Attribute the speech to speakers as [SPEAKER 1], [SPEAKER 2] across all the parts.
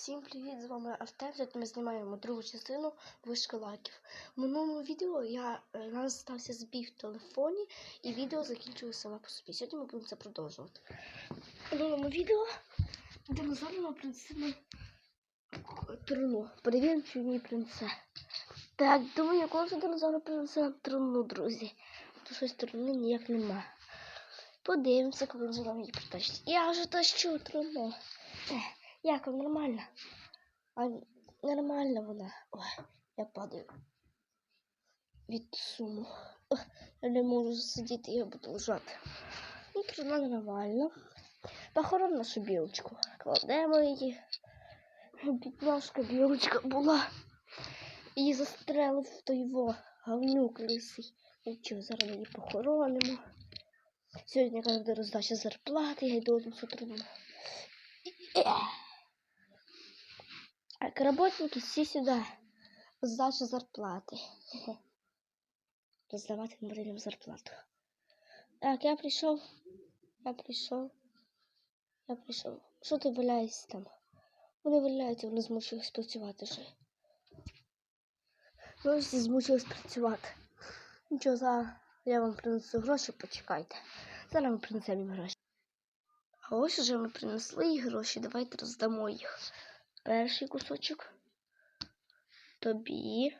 [SPEAKER 1] Всім привіт! З вами Артем. Ми знімаємо другу частину вишки лайків. В минулому відео я е, у нас стався збій в телефоні і відео закінчилося саме по собі. Сьогодні ми будемо це продовжувати. В минулому відео динозавр нам принесе труну. Перевіримо, чи в ній принесе. Так, думаю, коли ж динозавр принесе труну, друзі. То щось труни ніяк нема. Подивимося, коли він нам її притащить. Я вже тащу труну. Ех. Як нормально? А нормально вона. Ой, я падаю від суму. Я не можу сидіти, я буду лежати. Ну, трудно нормально. Похорон нашу білочку. Кладемо її. Біднашка білочка була. Її застрелив той во говнюк лисий. Нічого, зараз її похоронимо. Сьогодні буде роздача зарплати, я йду одну трудно. Так, работники, все сюда. Сдача зарплаты. Раздавать мы будем зарплату. Так, я пришел. Я пришел. Я пришел. Що ти валяєшся там? Вони валяються, вони змучились працювати вже. Ви всі змучились працювати. Нічого, зараз я вам принесу гроші, почекайте. Зараз ми принесемо їм гроші. А ось уже ми принесли їй гроші, давайте роздамо їх. Перший кусочок. Тобі.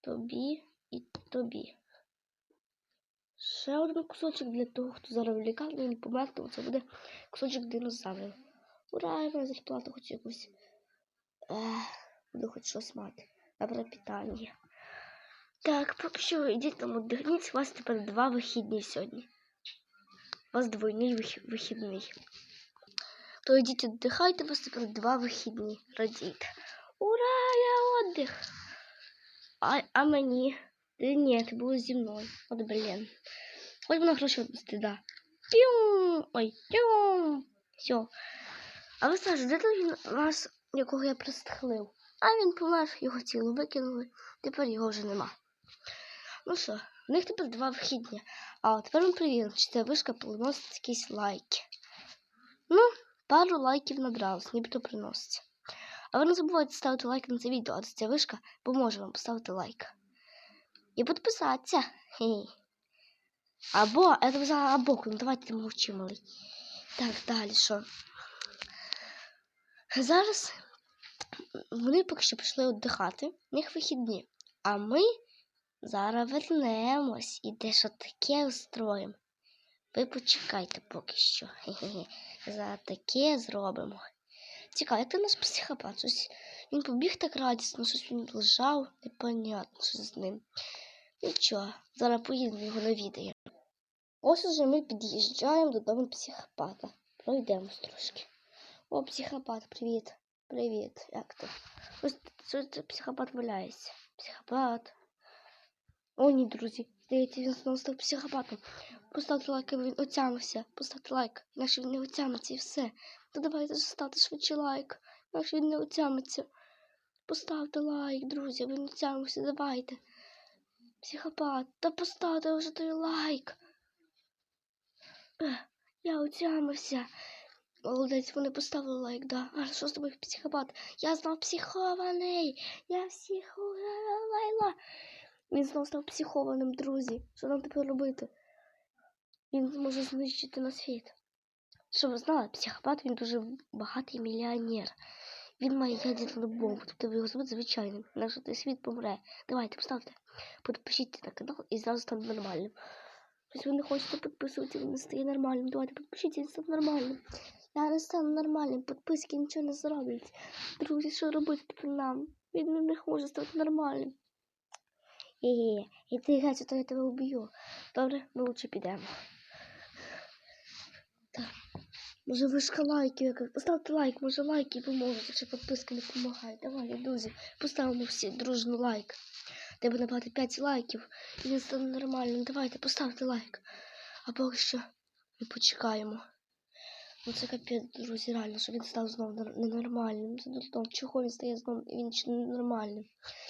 [SPEAKER 1] Тобі і тобі. Ще один кусочок для того, хто зараз в лікарні і не помер, то це буде кусочок динозаврів. Ура, я маю зарплату хоч якусь. Ех, буду хоч щось мати. На пропитання. Так, поки що йдіть там віддихніть, у вас тепер два вихідні сьогодні. У вас двойний вихідний то йдіть віддихайте, у вас тепер два вихідні. Радійте. Ура, я отдих. А, а мені? Ти ні, ти була зі мною. От блін. Хоч вона гроші відпусти, да. Піум! Ой, піум! Все. А ви скажете, де той наш, якого я пристрелив? А він помер, його тіло викинули, тепер його вже нема. Ну що, в них тепер два вихідні. А тепер ми перевіримо, чи ця вишка приносить якісь лайки. Ну, пару лайків набралось, нібито приноситься. А ви не забувайте ставити лайк на це відео, а ця вишка поможе вам поставити лайк. І підписатися. Або, я взяла або, ну давайте мовчи, малий. Так, далі що? Зараз вони поки що пішли віддихати, в них вихідні. А ми зараз вернемось і дещо таке устроїмо. Ви почекайте поки що. За таке зробимо. Цікаво, як ти наш психопат? Щось він побіг так радісно, щось він лежав, непонятно, що з ним. Нічого, зараз поїдемо його навідаємо. Ось уже ми під'їжджаємо додому психопата. Пройдемось трошки. О, психопат, привіт. Привіт, як ти? Ось це психопат валяється. Психопат. О, ні, друзі. Здається, він знову став психопатом. Поставте лайк, аби він отямився. Поставте лайк, інакше він не отямиться і все. То давайте ставте швидше лайк, інакше він не отямиться. Поставте лайк, друзі, аби він отямився, давайте. Психопат, та поставте вже той лайк. Я отямився. Молодець, вони поставили лайк, да. А що з тобою психопат? Я знов психований. Я психована. Він знов став психованим, друзі. Що нам тепер робити? Він зможе знищити на світ. Що ви знали, психопат він дуже багатий мільйонер. Він має ядерну бомбу, тобто його звуть звичайним, інакше той світ помре. Давайте, поставте, підпишіться на канал і зразу стане нормальним. Щось ви не хочете підписуватися, він не стає нормальним. Давайте підпишіться, він стане нормальним. Я не стану нормальним, підписки нічого не зроблять. Друзі, що робити тепер нам? Він не може стати нормальним. Є-є-є, і ти геть, то я тебе вб'ю. Добре, ми лучше підемо. Може вишка лайків яка. Поставте лайк, може лайки поможуть, якщо підписка не допомагає. Давай, друзі, поставимо всі дружно лайк. Треба набрати 5 лайків і він стане нормальним. Давайте, поставте лайк. А поки що ми почекаємо. Ну це капець, друзі, реально, що він став знову ненормальним. Це дурдом. Чого він стає знову він ще ненормальним?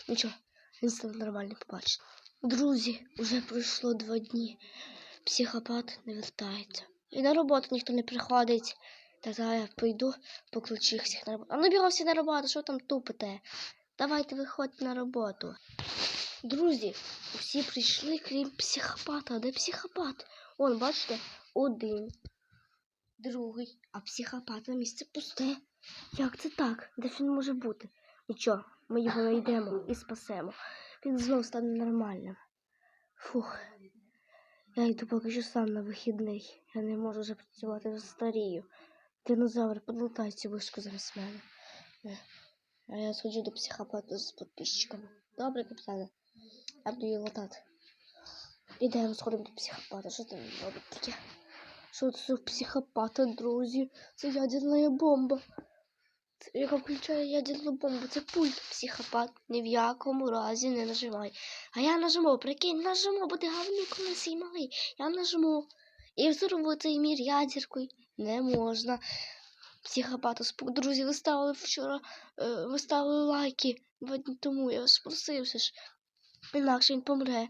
[SPEAKER 1] Нічого, він стане нормальним, побачите. Друзі, вже пройшло два дні. Психопат не вертається. І на роботу ніхто не приходить. Та зараз я прийду, покличу всіх на роботу. А ну всі на роботу, що там тупите? Давайте виходьте на роботу. Друзі, всі прийшли, крім психопата. Де психопат? Он, бачите, один, другий, а психопата місце пусте. Як це так? Де він може бути? Нічого, ми його знайдемо і спасемо. Він знов стане нормальним. Фух. Я йду поки що сам на вихідний. Я не можу вже працювати вже старію. Динозавр, подлетайся вишку зараз мене. Е, А я сходжу до психопата з підписчиками. Добре, капітане. Я буду її латати. Ідемо сходимо до психопата. Що там робить таке? Що це за психопата, друзі? Це ядерна бомба. Яка включає ядерну бомбу. Це пульт психопат. Ні в якому разі не нажимай. А я нажму, прикинь, нажму, бо ти говнюк не свій малий. Я нажму. І взорву цей мір ядеркою. Не можна. Психопату. Друзі, ви ставили вчора, е, ви ставили лайки два дні тому. Я вас просив все ж. Інакше він помре.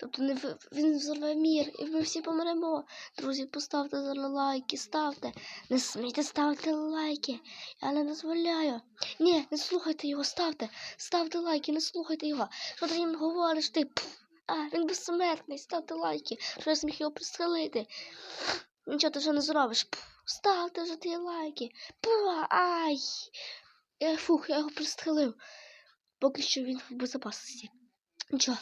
[SPEAKER 1] Тобто не він взорве мір, і ми всі помремо. Друзі, поставте зараз лайки, ставте. Не смійте ставити лайки. Я не дозволяю. Ні, не слухайте його, ставте. Ставте лайки, не слухайте його. Що ти їм говориш ти? Пф, А, він безсмертний, ставте лайки. Що я зміг його пристрелити. Нічого ти вже не зробиш. Пф, Ставте вже ті лайки. Пф, ай. Я, фух, я його пристрелив. Поки що він в безпечності. Нічого.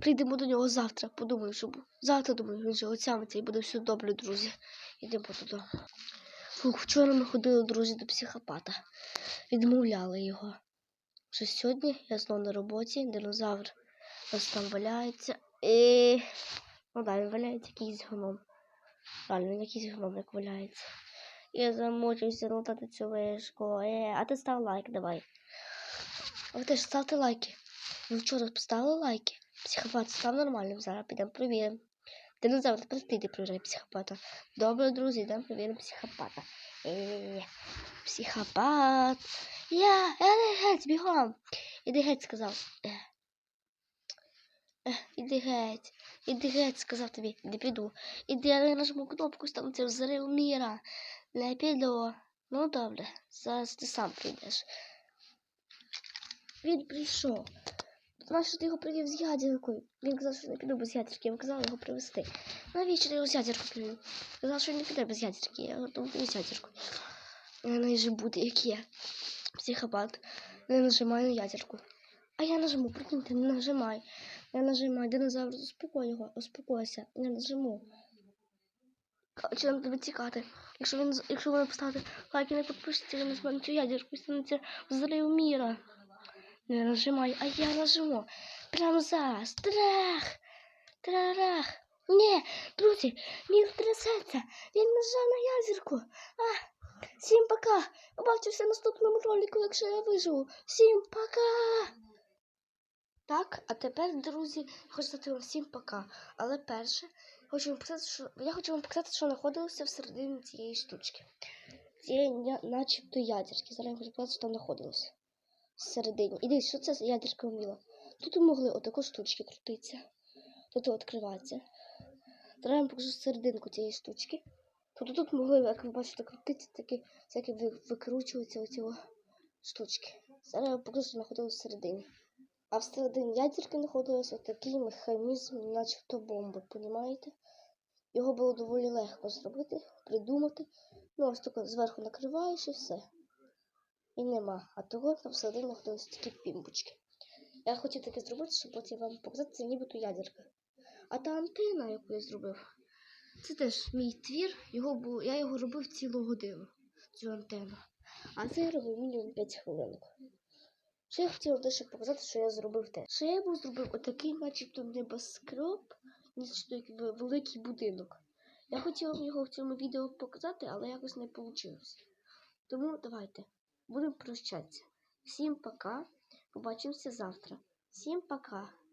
[SPEAKER 1] Прийдемо до нього завтра. Подумаю, що завтра думаю, він же отямиться і буде все добре, друзі. Йдемо туди. Фух, вчора ми ходили, друзі, до психопата. Відмовляли його. Вже сьогодні я знову на роботі, динозавр ось там валяється. І... Ну да, він валяється якийсь гном. Реально, він якийсь гном як валяється. Я замучився лутати цю вишку. Е, а ти став лайк, давай. А ви теж ставте лайки. Ви вчора поставили лайки. Психопат став нормальним, зараз підемо перевіримо. Динозавр, тепер ти йди психопата. Добре, друзі, йдемо перевіримо психопата. Е, психопат. Я, я геть, бігом. Іди геть, сказав. Е. Е, іди геть. Іди геть, сказав тобі. Не піду. Іди, я не нажму кнопку, станеться взрив міра. Не піду. Ну добре, зараз ти сам прийдеш. Він прийшов. Нащо ти його привів з ядеркою? Він казав, що не піду без ядерки, я казала його привезти. Навіщо ти його з ядеркою привів? Казав, що він не піде без ядерки, я готов з ядеркою. Вона же буде, як є. Психопат. Не нажимай на ядерку. А я нажму, прикиньте, не нажимай. Я нажимаю, динозавр, успокой його, успокойся. Я нажму. Чи нам тебе тікати? Якщо він, якщо ви поставите лайк і не підпишеться, він нажме на цю ядерку, станеться взрив міра. Не нажимай, а я нажму. Прямо зараз. Трах! Трарах! Ні, друзі, мір трясеться. Він нажав на язірку. А, всім пока. Побачимося в наступному ролику, якщо я виживу. Всім пока. Так, а тепер, друзі, хочу сказати вам всім пока. Але перше, хочу вам показати, що я хочу вам показати, що знаходилося всередині цієї штучки. Цієї начебто ядерки. Зараз я хочу показати, що там знаходилося. Всередині. І дивись, що це ядерка вміла. Тут могли отако штучки крутитися. Тут відкриватися. Я вам покажу серединку цієї штучки. Тобто тут могли, як ви бачите, крутитися такі всякі ви- викручуються оці штучки. Зараз я покажу, що знаходилося всередині. А всередині ядерки знаходився такий механізм, начебто бомби, понімаєте? Його було доволі легко зробити, придумати. Ну, ось тако зверху накриваєш і все. І нема. А того там всередині знаходилися такі пімбочки. Я хотів таке зробити, щоб потім вам показати, це нібито ядерка. А та антена, яку я зробив, це теж мій твір. Його було, я його робив цілу годину, цю антенну. А це я робив мінімум 5 хвилин. Ще я хотіла дещо показати, що я зробив те. Ще я був зробив отакий, начебто небоскреб, як великий будинок. Я хотіла його в цьому відео показати, але якось не вийшло. Тому давайте будемо прощатися. Всім пока. Побачимося завтра. Всім пока.